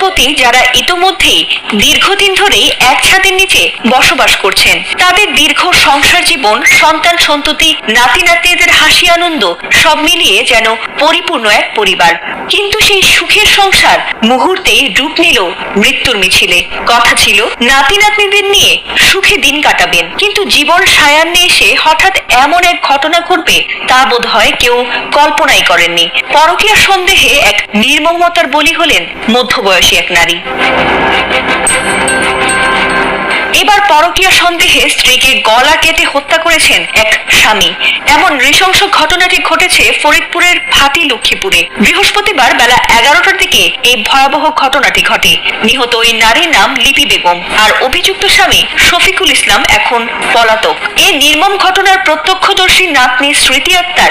দম্পতি যারা ইতোমধ্যেই দীর্ঘদিন ধরেই এক ছাদের নিচে বসবাস করছেন তাদের দীর্ঘ সংসার জীবন, সন্তান সন্ততি, নাতি নাতনিদের হাসি আনন্দ, সব মিলিয়ে যেন পরিপূর্ণ এক পরিবার। কিন্তু সেই সুখের সংসার মুহূর্তেই রূপ নিল মৃত্যুর মিছিলে। কথা ছিল, নাতি নাতনিদের নিয়ে সুখে দিন কাটাবেন। কিন্তু জীবন সায়ান্নে এসে হঠাৎ এমন এক ঘটনা ঘটবে তা বোধ হয় কেউ কল্পনাই করেননি। পরকীয়া সন্দেহে এক নির্মমতার বলি হলেন মধ্যবয়সী এক নারী। পরকীয়া সন্দেহে স্ত্রীকে গলা কেটে হত্যা করেছেন এক স্বামী। এমন নৃশংস ঘটনাটি ঘটেছে ফরিদপুরের ভাটি লক্ষ্মীপুরে বৃহস্পতিবার বেলা এগারোটার দিকে এই ভয়াবহ ঘটনাটি ঘটে। নিহত ওই নারীর নাম লিপি বেগম আর অভিযুক্ত স্বামী শফিকুল ইসলাম এখন পলাতক। এই নির্মম ঘটনার প্রত্যক্ষদর্শী নাতনি স্মৃতি আক্তার